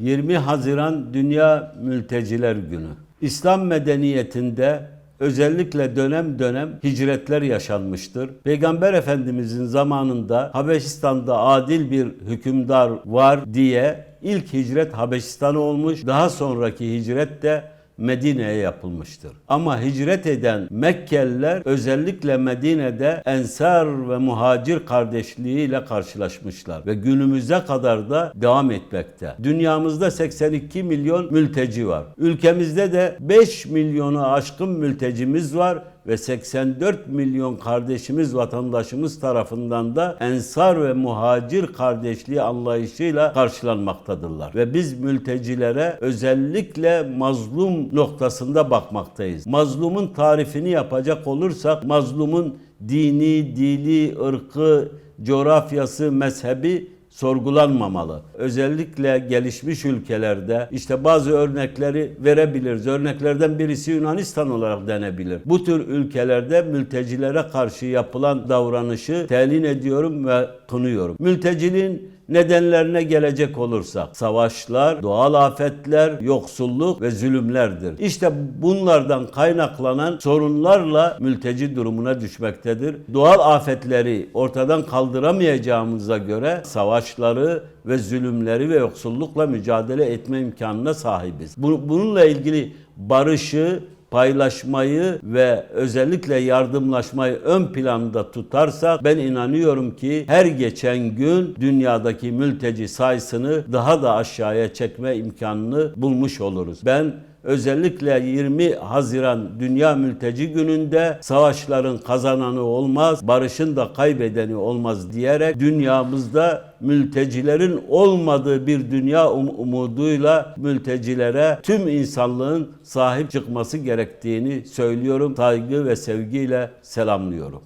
20 Haziran Dünya Mülteciler Günü. İslam medeniyetinde özellikle dönem dönem hicretler yaşanmıştır. Peygamber Efendimizin zamanında Habeşistan'da adil bir hükümdar var diye ilk hicret Habeşistan'a olmuş. Daha sonraki hicret de Medine'ye yapılmıştır. Ama hicret eden Mekkeliler özellikle Medine'de ensar ve muhacir kardeşliğiyle karşılaşmışlar ve günümüze kadar da devam etmekte. Dünyamızda 82 milyon mülteci var. Ülkemizde de 5 milyonu aşkın mültecimiz var ve 84 milyon kardeşimiz, vatandaşımız tarafından da ensar ve muhacir kardeşliği anlayışıyla karşılanmaktadırlar. Ve biz mültecilere özellikle mazlum noktasında bakmaktayız. Mazlumun tarifini yapacak olursak mazlumun dini, dili, ırkı, coğrafyası, mezhebi sorgulanmamalı. Özellikle gelişmiş ülkelerde işte bazı örnekleri verebiliriz. Örneklerden birisi Yunanistan olarak denebilir. Bu tür ülkelerde mültecilere karşı yapılan davranışı telin ediyorum ve kınıyorum. Mülteciliğin nedenlerine gelecek olursak savaşlar, doğal afetler, yoksulluk ve zulümlerdir. İşte bunlardan kaynaklanan sorunlarla mülteci durumuna düşmektedir. Doğal afetleri ortadan kaldıramayacağımıza göre savaşları ve zulümleri ve yoksullukla mücadele etme imkanına sahibiz. Bu- Bununla ilgili barışı, paylaşmayı ve özellikle yardımlaşmayı ön planda tutarsak ben inanıyorum ki her geçen gün dünyadaki mülteci sayısını daha da aşağıya çekme imkanını bulmuş oluruz. Ben özellikle 20 Haziran Dünya Mülteci Günü'nde savaşların kazananı olmaz, barışın da kaybedeni olmaz diyerek dünyamızda mültecilerin olmadığı bir dünya um- umuduyla mültecilere tüm insanlığın sahip çıkması gerektiğini söylüyorum. Saygı ve sevgiyle selamlıyorum.